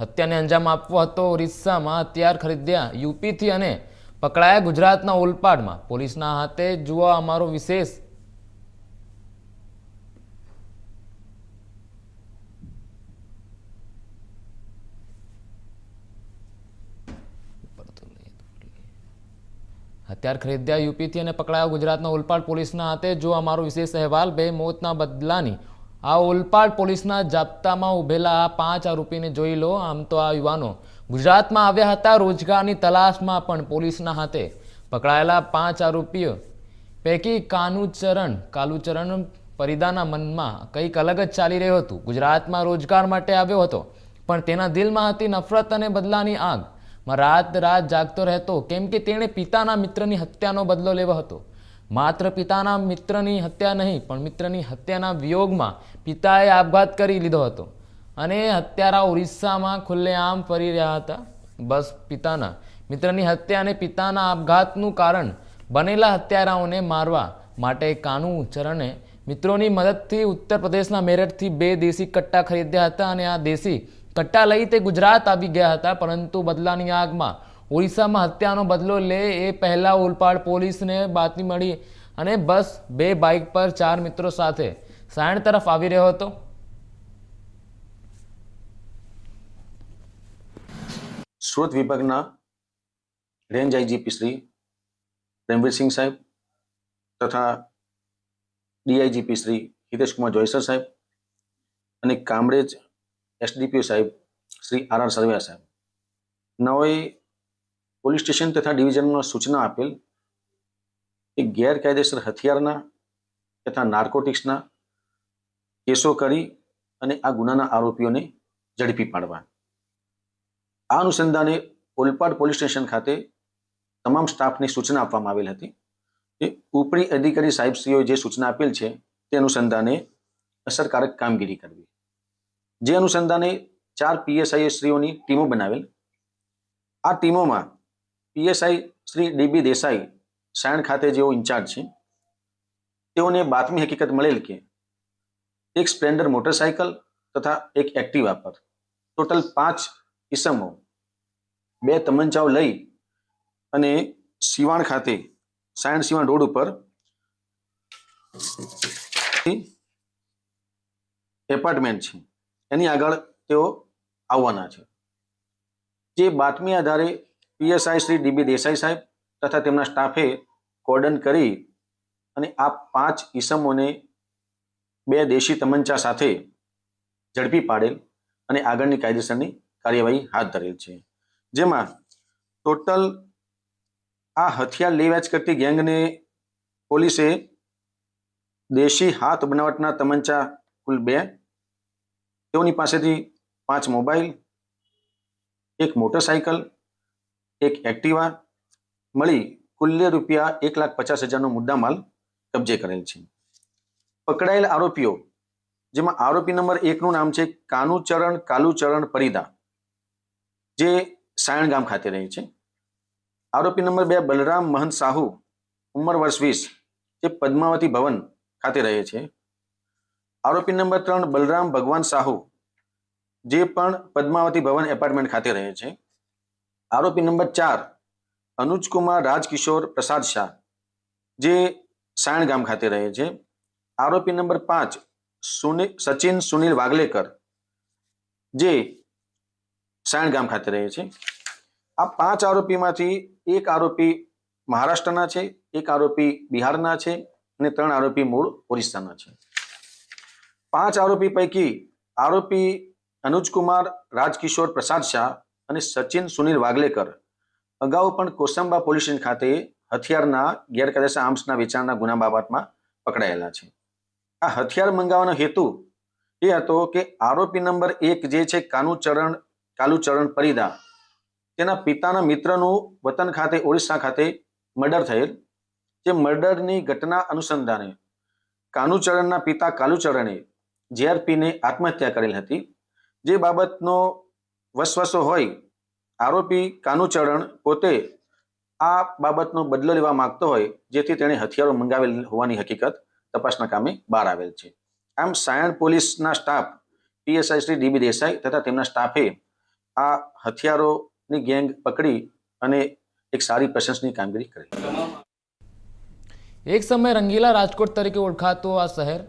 હત્યાને અંજામ આપવો હતો ઓરિસ્સામાં, હથિયાર ખરીદ્યા યુપીથી અને પકડાયા ગુજરાતના ઓલપાડમાં. પોલીસના હાથે જુઓ અમારો વિશેષ હથિયાર ખરીદ્યા યુપીથી અને પકડાયા ગુજરાતના ઓલપાડ. પોલીસના હાથે જો અમારો વિશેષ અહેવાલ, બે મોતના બદલાની આ ઓલપાડ પોલીસના જાપ્તામાં ઉભેલા આ પાંચ આરોપીને જોઈ લો. આમ તો આ યુવાનો ગુજરાતમાં આવ્યા હતા. રોજગારની તલાશમાં પણ પોલીસના હાથે પકડાયેલા પાંચ આરોપીઓ. પૈકી કાનુચરણ, કાલુચરણ પરિદાના મનમાં કંઈક અલગ જ ચાલી રહ્યું હતું. ગુજરાતમાં રોજગાર માટે આવ્યો હતો, પણ તેના દિલમાં હતી નફરત અને બદલાની આગ. માં રાત રાત જાગતો રહેતો, કેમ કે તેણે પિતાના મિત્રની હત્યાનો બદલો લેવો હતો. માત્ર પિતાના મિત્રની હત્યા નહીં, પણ મિત્રની હત્યાના વિયોગમાં પિતાએ આપઘાત કરી લીધો હતો. અને હત્યારા ઓરિસ્સામાં ખુલ્લેઆમ ફરી રહ્યા હતા. બસ પિતાના, મિત્રની હત્યા અને પિતાના આપઘાતનું કારણ બનેલા હત્યારાઓને મારવા માટે કાનુ ચરણે મિત્રોની મદદથી ઉત્તર પ્રદેશના મેરઠથી બે દેશી કટ્ટા ખરીદ્યા હતા અને આ દેશી કટ્ટા લઈ તે ગુજરાત આવી ગયા હતા, પરંતુ બદલાની આગમાં ઓડિશામાં હત્યાનો બદલો લે એ પહેલાં ઓલપાડ પોલીસને બાતમી મળી અને બસ બે બાઇક પર ચાર મિત્રો સાથે. સાયણ તરફ આવી રહ્યો હતો. સુરત વિભાગના રેન્જ આઈજીપી શ્રી રણવીરસિંહ સાહેબ તથા ડીઆઈજીપી શ્રી હિતેશકુમાર જોયસર સાહેબ અને કામરેજ એસડીપીઓ સાહેબ શ્રી આર આર સરવૈયા સાહેબ. નવે પોલીસ સ્ટેશન તથા ડિવિઝનમાં સૂચના આપેલ કે ગેરકાયદેસર હથિયારના તથા નાર્કોટિક્સના કેસો કરી અને આ ગુનાના આરોપીઓને ઝડપી પાડવા. આ અનુસંધાને ઓલપાડ પોલીસ સ્ટેશન ખાતે તમામ સ્ટાફને સૂચના આપવામાં આવેલ હતી કે ઉપરી અધિકારી સાહેબશ્રીઓએ જે સૂચના આપેલ છે તે અનુસંધાને અસરકારક કામગીરી કરવી. જે અનુસંધાને ચાર પીએસઆઈએ શ્રીઓની ટીમો બનાવેલ. આ ટીમોમાં પીએસઆઈ શ્રી ડીબી દેસાઈ સાયણ ખાતે જેઓ ઇન્ચાર્જ છે, તેઓને બાતમી હકીકત મળેલ કે એક સ્પ્લેન્ડર મોટરસાયકલ તથા એક એક્ટિવા પર ટોટલ પાંચ ઇસમો, બે તમંચાઓ લઈ અને સિવાણ ખાતે, સાયણ સિવાણ રોડ ઉપર એપાર્ટમેન્ટ છે. એની આગળ તેઓ આવવાના છે. જે બાતમી આધારે પીએસઆઈ શ્રી ડીબી દેસાઈ સાહેબ તથા તેમના સ્ટાફે કોર્ડન કરી અને આ પાંચ ઈસમોને બે દેશી તમંચા સાથે ઝડપી પાડેલ અને આગળની કાયદેસરની કાર્યવાહી હાથ ધરેલ છે. જેમાં ટોટલ આ હથિયાર લે વેચ કરતી ગેંગને પોલીસે દેશી હાથ બનાવટના તમંચા કુલ બે, તેઓની પાસેથી પાંચ મોબાઈલ, એક મોટરસાયકલ એક એક્ટિવા મળી કુલ્ય રૂપિયા એક લાખ પચાસ હજારનો મુદ્દામાલ કબજે કરેલ છે. પકડાયેલ આરોપીઓ, જેમાં આરોપી નંબર એકનું નામ છે કાનુચરણ કાલુચરણ પરિદા, જે સાયણ ગામ ખાતે રહે છે. આરોપી નંબર બે બલરામ મહંત સાહુ, ઉંમર વર્ષ વીસ, જે પદ્માવતી ભવન ખાતે રહે છે. આરોપી નંબર ત્રણ બલરામ ભગવાન સાહુ, જે પણ પદ્માવતી ભવન એપાર્ટમેન્ટ ખાતે રહે છે. આરોપી નંબર ચાર, અનુજકુમાર રાજકિશોર પ્રસાદ શાહ, જે સાયણ ગામ ખાતે રહે છે. આરોપી નંબર પાંચ સુનિલ સચિન સુનિલ વાગલેકર, જે સાયણ ગામ ખાતે રહે છે. આ પાંચ આરોપીમાંથી એક આરોપી મહારાષ્ટ્રના છે, એક આરોપી બિહારના છે અને ત્રણ આરોપી મૂળ ઓરિસ્સાના છે. પાંચ આરોપી પૈકી આરોપી અનુજકુમાર રાજકિશોર પ્રસાદ શાહ અને સચિન સુનિલ વાગલેકર. અગાઉ પણ કોસંબા પોલીસ સ્ટેશન ખાતે હથિયારના ગેરકાયદેસર આર્મ્સના વેચાણના ગુના બાબતમાં પકડાયેલા છે. આ હથિયાર મંગાવવાનો હેતુ એ હતો કે આરોપી નંબર એક જે છે કાનુચરણ કાલુચરણ પરિદા, તેના પિતાના મિત્રનું વતન ખાતે ઓડિશા ખાતે મર્ડર થયેલ. જે મર્ડરની ઘટના અનુસંધાને કાનુચરણના પિતા કાલુચરણે જીઆરપીને આત્મહત્યા કરેલ હતી. જે બાબતનો વસવસો હોય, આરોપી કાનુચરણ પોતે આ બાબતનો બદલો લેવા માંગતો હોય, જેથી તેણે હથિયારો મંગાવેલ હોવાની હકીકત તપાસના કામે બહાર આવેલ છે. આમ સાયણ પોલીસના staff, PSI Shri DB Desai તથા તેમના સ્ટાફે આ હથિયારોની ગેંગ પકડી અને એક સારી પ્રશંસની કામગીરી કરી એક સમય રંગીલા રાજકોટ તરીકે ઓળખાતું આ શહેર